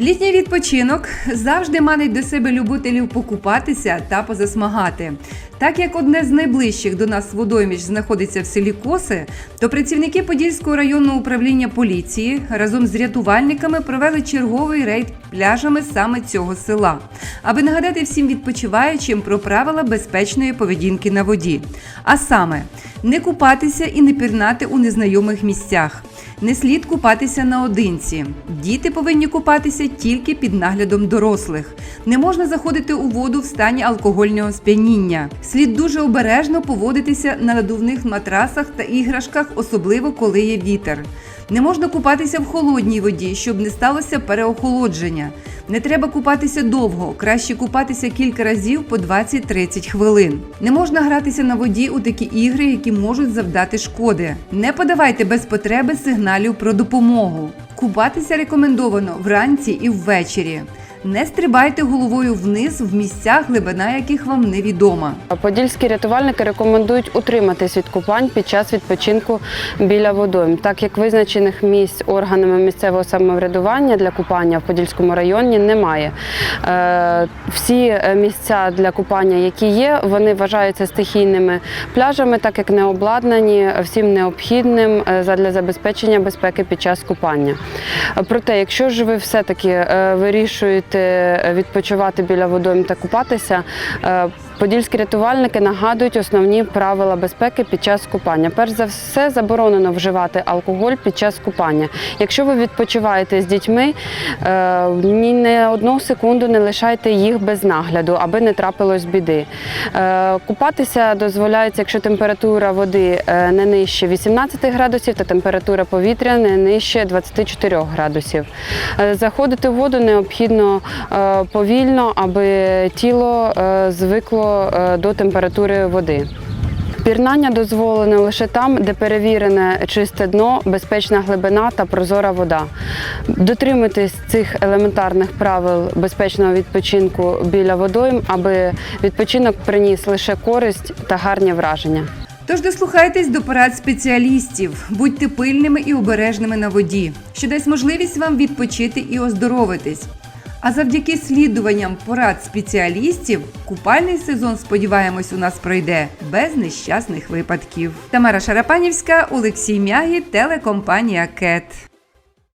Літній відпочинок завжди манить до себе любителів покупатися та позасмагати. Так як одне з найближчих до нас водойміч знаходиться в селі Коси, то працівники Подільського районного управління поліції разом з рятувальниками провели черговий рейд пляжами саме цього села, аби нагадати всім відпочиваючим про правила безпечної поведінки на воді. А саме не купатися і не пірнати у незнайомих місцях. Не слід купатися наодинці. Діти повинні купатися тільки під наглядом дорослих. Не можна заходити у воду в стані алкогольного сп'яніння. Слід дуже обережно поводитися на надувних матрасах та іграшках, особливо коли є вітер. Не можна купатися в холодній воді, щоб не сталося переохолодження. Не треба купатися довго, краще купатися кілька разів по 20-30 хвилин. Не можна гратися на воді у такі ігри, які можуть завдати шкоди. Не подавайте без потреби сигналів про допомогу. Купатися рекомендовано вранці і ввечері. Не стрибайте головою вниз в місцях, глибина яких вам невідома. Подільські рятувальники рекомендують утриматись від купань під час відпочинку біля водойм, так як визначених місць органами місцевого самоврядування для купання в Подільському районі немає. Е, Всі е, місця для купання, які є, вони вважаються стихійними пляжами, так як не обладнані всім необхідним е, задля забезпечення безпеки під час купання. Проте, якщо ж ви все-таки е, вирішуєте відпочивати біля водойм та купатися, е, подільські рятувальники нагадують основні правила безпеки під час купання. Перш за все, заборонено вживати алкоголь під час купання. Якщо ви відпочиваєте з дітьми, е, ні на одну секунду не лишайте їх без нагляду, аби не трапилось біди. Е, Купатися дозволяється, якщо температура води е, не нижче 18 градусів та температура повітря не нижче 24 градусів. Заходити в воду необхідно повільно, аби тіло звикло е, до температури води. Пірнання дозволено лише там, де перевірене чисте дно, безпечна глибина та прозора вода. Дотримуйтесь цих елементарних правил безпечного відпочинку біля водойм, аби відпочинок приніс лише користь та гарні враження. Тож дослухайтесь до порад спеціалістів, будьте пильними і обережними на воді, що дасть можливість вам відпочити і оздоровитись. А завдяки слідуванням порад спеціалістів, купальний сезон, сподіваємось, у нас пройде без нещасних випадків. Тамара Шарапанівська, Олексій Мягі, телекомпанія КЕТ.